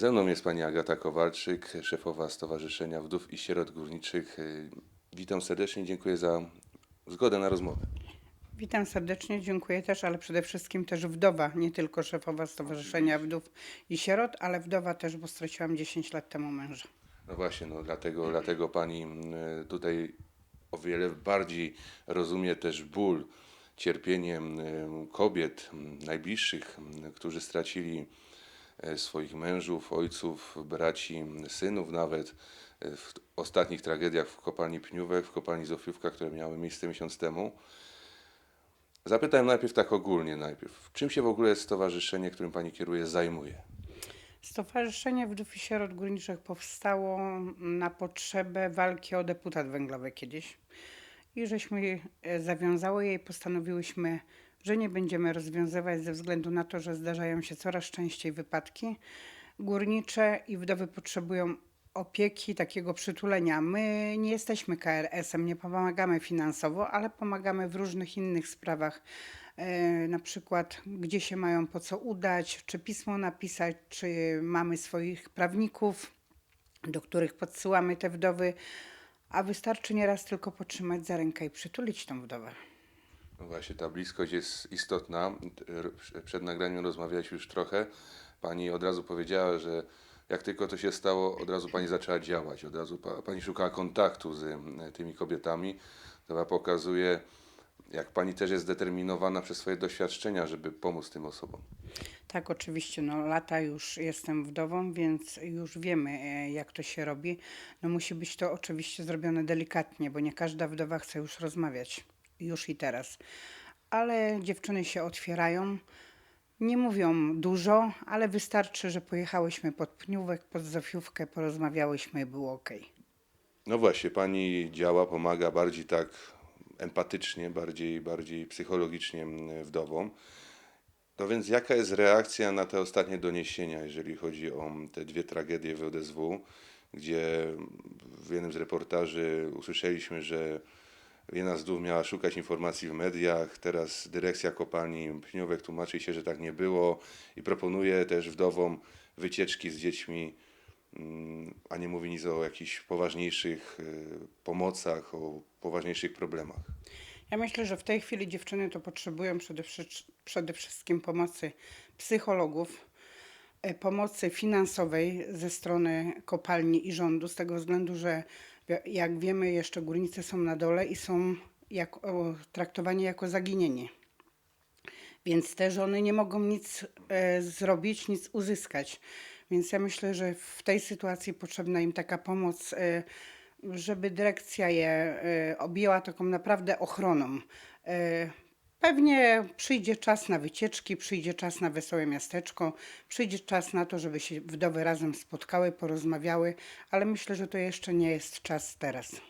Ze mną jest pani Agata Kowalczyk, szefowa Stowarzyszenia Wdów i Sierot Górniczych. Y, Witam serdecznie, dziękuję za zgodę na rozmowę. Witam serdecznie, dziękuję też, ale przede wszystkim też wdowa, nie tylko szefowa Stowarzyszenia Wdów i Sierot, ale wdowa też, bo straciłam 10 lat temu męża. No właśnie, no dlatego, dlatego pani y, tutaj o wiele bardziej rozumie też ból, cierpienie y, kobiet najbliższych, którzy stracili swoich mężów, ojców, braci, synów nawet y, w ostatnich tragediach w kopalni Pniówek, w kopalni Zofiówka, które miały miejsce miesiąc temu. Zapytałem najpierw tak ogólnie najpierw, czym się w ogóle stowarzyszenie, którym pani kieruje, zajmuje? Stowarzyszenie Wdów i Sierot Górniczych powstało na potrzebę walki o deputat węglowy kiedyś. I żeśmy e, zawiązały je i postanowiłyśmy, że nie będziemy rozwiązywać ze względu na to, że zdarzają się coraz częściej wypadki górnicze i wdowy potrzebują opieki, takiego przytulenia. My nie jesteśmy KRS-em, nie pomagamy finansowo, ale pomagamy w różnych innych sprawach. E, na przykład, gdzie się mają po co udać, czy pismo napisać, czy mamy swoich prawników, do których podsyłamy te wdowy, a wystarczy nieraz tylko potrzymać za rękę i przytulić tą wdowę. No właśnie, ta bliskość jest istotna. Przed nagraniem rozmawialiśmy już trochę. Pani od razu powiedziała, że jak tylko to się stało, od razu pani zaczęła działać. Od razu pa, pani szukała kontaktu z tymi kobietami. To pokazuje, jak pani też jest zdeterminowana przez swoje doświadczenia, żeby pomóc tym osobom. Tak, oczywiście, no lata już jestem wdową, więc już wiemy, e, jak to się robi. No musi być to oczywiście zrobione delikatnie, bo nie każda wdowa chce już rozmawiać, już i teraz. Ale dziewczyny się otwierają, nie mówią dużo, ale wystarczy, że pojechałyśmy pod Pniówek, pod Zofiówkę, porozmawiałyśmy i było ok. No właśnie, pani działa, pomaga bardziej tak empatycznie, bardziej, bardziej psychologicznie mm, wdowom. No więc jaka jest reakcja na te ostatnie doniesienia, jeżeli chodzi o te dwie tragedie w ODSW, gdzie w jednym z reportaży usłyszeliśmy, że jedna z wdów miała szukać informacji w mediach, teraz dyrekcja kopalni Pniówek tłumaczy się, że tak nie było i proponuje też wdowom wycieczki z dziećmi, mm, a nie mówi nic o jakichś poważniejszych y, pomocach, o poważniejszych problemach. Ja myślę, że w tej chwili dziewczyny to potrzebują przede, przede wszystkim pomocy psychologów, e, pomocy finansowej ze strony kopalni i rządu, z tego względu, że jak wiemy, jeszcze górnicy są na dole i są jak, o, traktowani jako zaginieni. Więc te żony nie mogą nic e, zrobić, nic uzyskać. Więc ja myślę, że w tej sytuacji potrzebna im taka pomoc, e, żeby dyrekcja je e, objęła taką naprawdę ochroną. E, Pewnie przyjdzie czas na wycieczki, przyjdzie czas na wesołe miasteczko, przyjdzie czas na to, żeby się wdowy razem spotkały, porozmawiały, ale myślę, że to jeszcze nie jest czas teraz.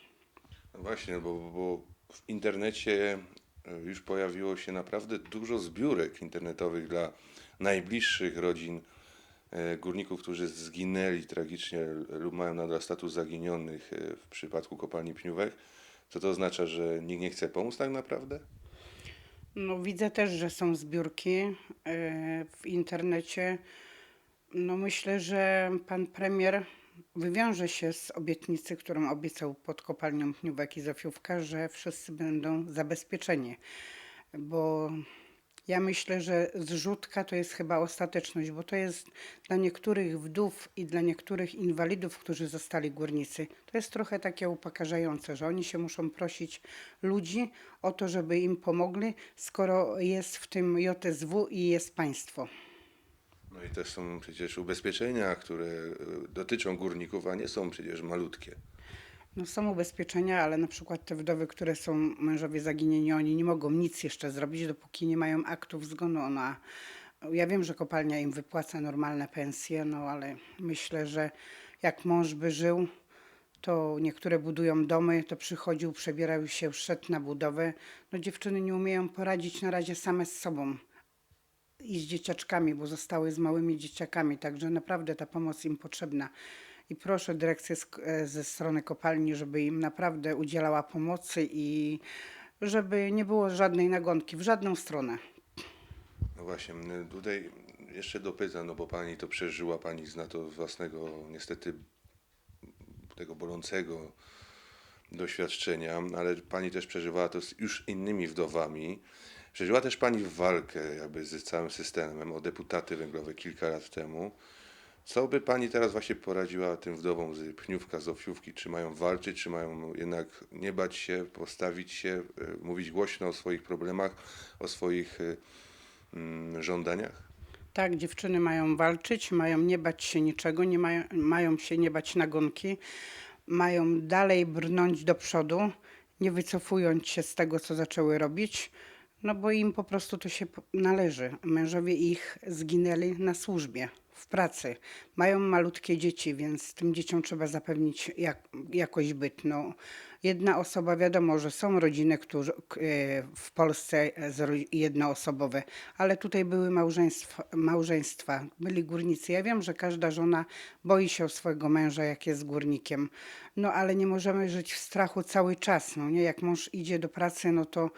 No właśnie, bo, bo w internecie e, już pojawiło się naprawdę dużo zbiórek internetowych dla najbliższych rodzin e, górników, którzy zginęli tragicznie lub mają nadal status zaginionych e, w przypadku kopalni Pniówek. Co to oznacza, że nikt nie chce pomóc tak naprawdę? No, widzę też, że są zbiórki e, w internecie. No, myślę, że pan premier wywiąże się z obietnicy, którą obiecał pod kopalnią Pniówek i Zofiówka, że wszyscy będą zabezpieczeni. Bo ja myślę, że zrzutka to jest chyba ostateczność, bo to jest dla niektórych wdów i dla niektórych inwalidów, którzy zostali górnicy, to jest trochę takie upokarzające, że oni się muszą prosić ludzi o to, żeby im pomogli, skoro jest w tym JSW i jest państwo. No i też są przecież ubezpieczenia, które e, dotyczą górników, a nie są przecież malutkie. No są ubezpieczenia, ale na przykład te wdowy, które są mężowie zaginieni, oni nie mogą nic jeszcze zrobić, dopóki nie mają aktów zgonu. No, a ja wiem, że kopalnia im wypłaca normalne pensje, no ale myślę, że jak mąż by żył, to niektóre budują domy, to przychodził, przebierał się, szedł na budowę. No dziewczyny nie umieją poradzić na razie same z sobą i z dzieciaczkami, bo zostały z małymi dzieciakami, także naprawdę ta pomoc im potrzebna. I proszę dyrekcję e, ze strony kopalni, żeby im naprawdę udzielała pomocy i żeby nie było żadnej nagonki w żadną stronę. No właśnie, tutaj jeszcze dopytam, no bo pani to przeżyła, pani zna to z własnego, niestety, tego bolącego doświadczenia, ale pani też przeżywała to z już innymi wdowami. Przeżyła też pani walkę jakby z całym systemem o deputaty węglowe kilka lat temu. Co by pani teraz właśnie poradziła tym wdowom z Pniówka, z Ofiówki? Czy mają walczyć, czy mają jednak nie bać się, postawić się, e, mówić głośno o swoich problemach, o swoich e, mm, żądaniach? Tak, dziewczyny mają walczyć, mają nie bać się niczego, nie mają, mają się nie bać nagonki, mają dalej brnąć do przodu, nie wycofując się z tego, co zaczęły robić, no bo im po prostu to się należy. Mężowie ich zginęli na służbie, w pracy. Mają malutkie dzieci, więc tym dzieciom trzeba zapewnić jak, jakoś byt. No, jedna osoba, wiadomo, że są rodziny którzy, e, w Polsce e, jednoosobowe, ale tutaj były małżeństwa, małżeństwa, byli górnicy. Ja wiem, że każda żona boi się swojego męża, jak jest górnikiem, no ale nie możemy żyć w strachu cały czas. No, nie? Jak mąż idzie do pracy, no to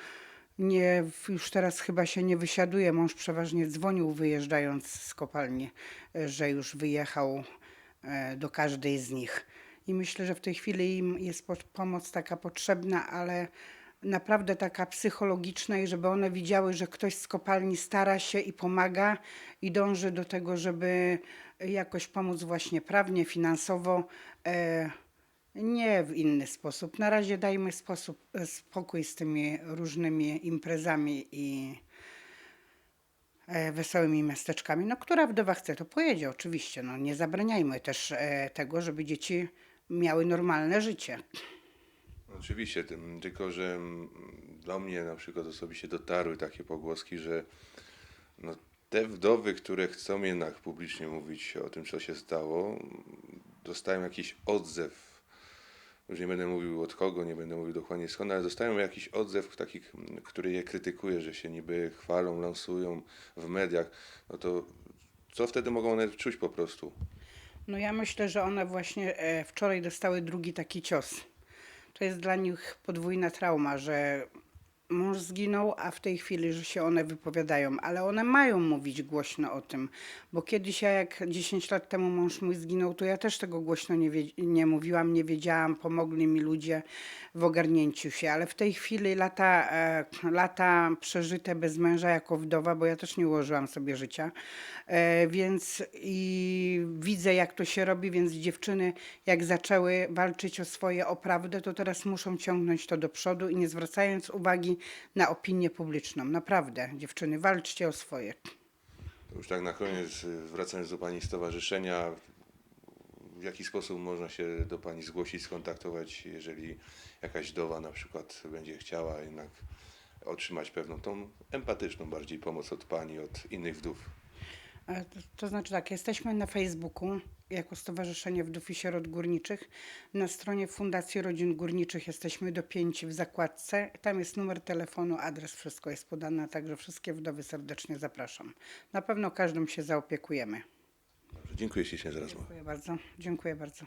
nie, już teraz chyba się nie wysiaduje. Mąż przeważnie dzwonił wyjeżdżając z kopalni, e, że już wyjechał e, do każdej z nich. I myślę, że w tej chwili im jest po- pomoc taka potrzebna, ale naprawdę taka psychologiczna i żeby one widziały, że ktoś z kopalni stara się i pomaga i dąży do tego, żeby jakoś pomóc właśnie prawnie, finansowo. Nie w inny sposób. Na razie dajmy sposób, e, spokój z tymi różnymi imprezami i e, wesołymi miasteczkami. No, która wdowa chce, to pojedzie oczywiście. No, nie zabraniajmy też e, tego, żeby dzieci miały normalne życie. Oczywiście, tylko że mm, do mnie na przykład osobiście dotarły takie pogłoski, że no, te wdowy, które chcą jednak publicznie mówić o tym, co się stało, dostają jakiś odzew. Już nie będę mówił od kogo, nie będę mówił dokładnie skąd, ale dostają jakiś odzew, taki, mm, który je krytykuje, że się niby chwalą, lansują w mediach. No to co wtedy mogą one czuć po prostu? No ja myślę, że one właśnie e, wczoraj dostały drugi taki cios. To jest dla nich podwójna trauma, że mąż zginął, a w tej chwili, że się one wypowiadają, ale one mają mówić głośno o tym, bo kiedyś ja jak 10 lat temu mąż mój zginął, to ja też tego głośno nie, nie mówiłam, nie wiedziałam, pomogli mi ludzie w ogarnięciu się, ale w tej chwili lata, e, lata przeżyte bez męża jako wdowa, bo ja też nie ułożyłam sobie życia, e, więc i widzę jak to się robi, więc dziewczyny jak zaczęły walczyć o swoje, o prawdę, to teraz muszą ciągnąć to do przodu i nie zwracając uwagi na opinię publiczną. Naprawdę, dziewczyny, walczcie o swoje. To Już tak na koniec, y, wracając do Pani stowarzyszenia, w jaki sposób można się do Pani zgłosić, skontaktować, jeżeli jakaś wdowa na przykład będzie chciała jednak otrzymać pewną tą empatyczną bardziej pomoc od Pani, od innych wdów? E, To, to znaczy tak, jesteśmy na Facebooku jako Stowarzyszenie Wdów i Sierot Górniczych. Na stronie Fundacji Rodzin Górniczych jesteśmy dopięci w zakładce. Tam jest numer telefonu, adres, wszystko jest podane, także wszystkie wdowy serdecznie zapraszam. Na pewno każdym się zaopiekujemy. Dobrze, dziękuję ślicznie za rozmowę. Dziękuję bardzo. Dziękuję bardzo.